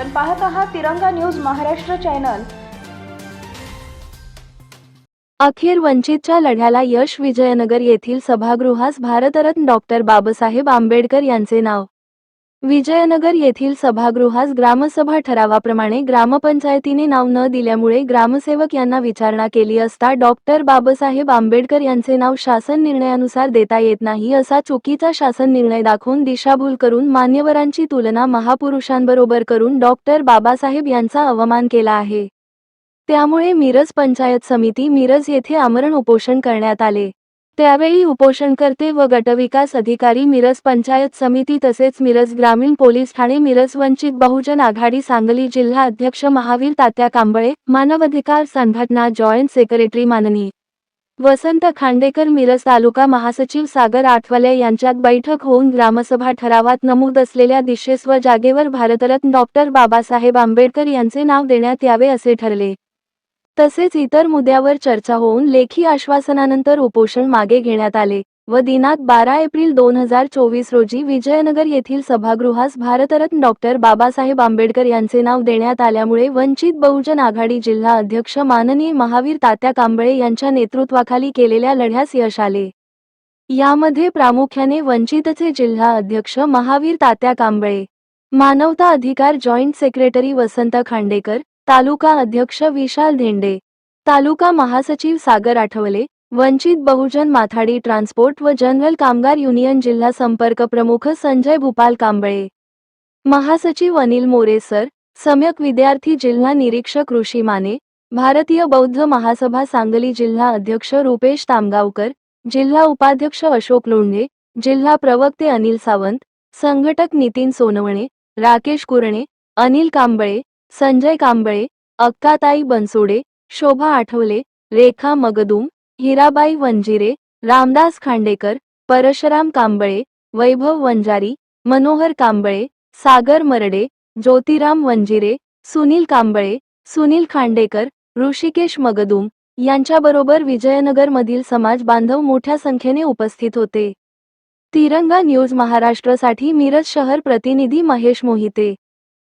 आपण पाहत आहात तिरंगा न्यूज महाराष्ट्र चॅनल. अखेर वंचितच्या लढ्याला यश विजयनगर येथील सभागृहास भारतरत्न डॉक्टर बाबासाहेब आंबेडकर यांचे नाव. विजयनगर येथील सभागृहास ग्रामसभा ठरावाप्रमाणे ग्रामपंचायतीने नाव न दिल्यामुळे ग्रामसेवक यांना विचारणा केली असता डॉक्टर बाबासाहेब आंबेडकर यांचे नाव शासन निर्णयानुसार देता येत नाही असा चुकीचा शासन निर्णय दाखवून दिशाभूल करून मान्यवरांची तुलना महापुरुषांबरोबर करून डॉक्टर बाबासाहेब यांचा अवमान केला आहे. त्यामुळे मिरज पंचायत समिती मिरज येथे आमरण उपोषण करण्यात आले. त्यावेळी उपोषणकर्ते व गटविकास अधिकारी मिरज पंचायत समिती तसेच मिरज ग्रामीण पोलीस ठाणे मिरज वंचित बहुजन आघाडी सांगली जिल्हा अध्यक्ष महावीर तात्या कांबळे मानवाधिकार संघटना जॉईंट सेक्रेटरी माननीय वसंत खांडेकर मिरज तालुका महासचिव सागर आठवले यांच्यात बैठक होऊन ग्रामसभा ठरावात नमूद असलेल्या दिशेस व जागेवर भारतरत्न डॉक्टर बाबासाहेब आंबेडकर यांचे नाव देण्यात यावे असे ठरले. तसेच इतर मुद्द्यावर चर्चा होऊन लेखी आश्वासनानंतर उपोषण मागे घेण्यात आले व दिनांक बारा एप्रिल दोन हजार चोवीस रोजी विजयनगर येथील सभागृहास भारतरत्न डॉक्टर बाबासाहेब आंबेडकर यांचे नाव देण्यात आल्यामुळे वंचित बहुजन आघाडी जिल्हा अध्यक्ष माननीय महावीर तात्या कांबळे यांच्या नेतृत्वाखाली केलेल्या लढ्यास यश आले. यामध्ये प्रामुख्याने वंचितचे जिल्हा अध्यक्ष महावीर तात्या कांबळे मानवता अधिकार जॉईंट सेक्रेटरी वसंत खांडेकर तालुका अध्यक्ष विशाल धेंडे तालुका महासचिव सागर आठवले वंचित बहुजन माथाडी ट्रान्सपोर्ट व जनरल कामगार युनियन जिल्हा संपर्क प्रमुख संजय भूपाल कांबळे. महासचिव अनिल मोरेसर सम्यक विद्यार्थी जिल्हा निरीक्षक ऋषी माने भारतीय बौद्ध महासभा सांगली जिल्हा अध्यक्ष रुपेश तामगावकर जिल्हा उपाध्यक्ष अशोक लोंढे जिल्हा प्रवक्ते अनिल सावंत संघटक नितीन सोनवणे राकेश कुरणे अनिल कांबळे संजय कांबळे अक्काताई बनसोडे शोभा आठवले रेखा मगदुम हिराबाई वंजिरे रामदास खांडेकर परशराम कांबळे वैभव वंजारी मनोहर कांबळे सागर मरडे ज्योतिराम वंजिरे सुनील कांबळे सुनील खांडेकर ऋषिकेश मगदुम यांच्याबरोबर विजयनगरमधील समाज बांधव मोठ्या संख्येने उपस्थित होते. तिरंगा न्यूज महाराष्ट्रसाठी मिरज शहर प्रतिनिधी महेश मोहिते.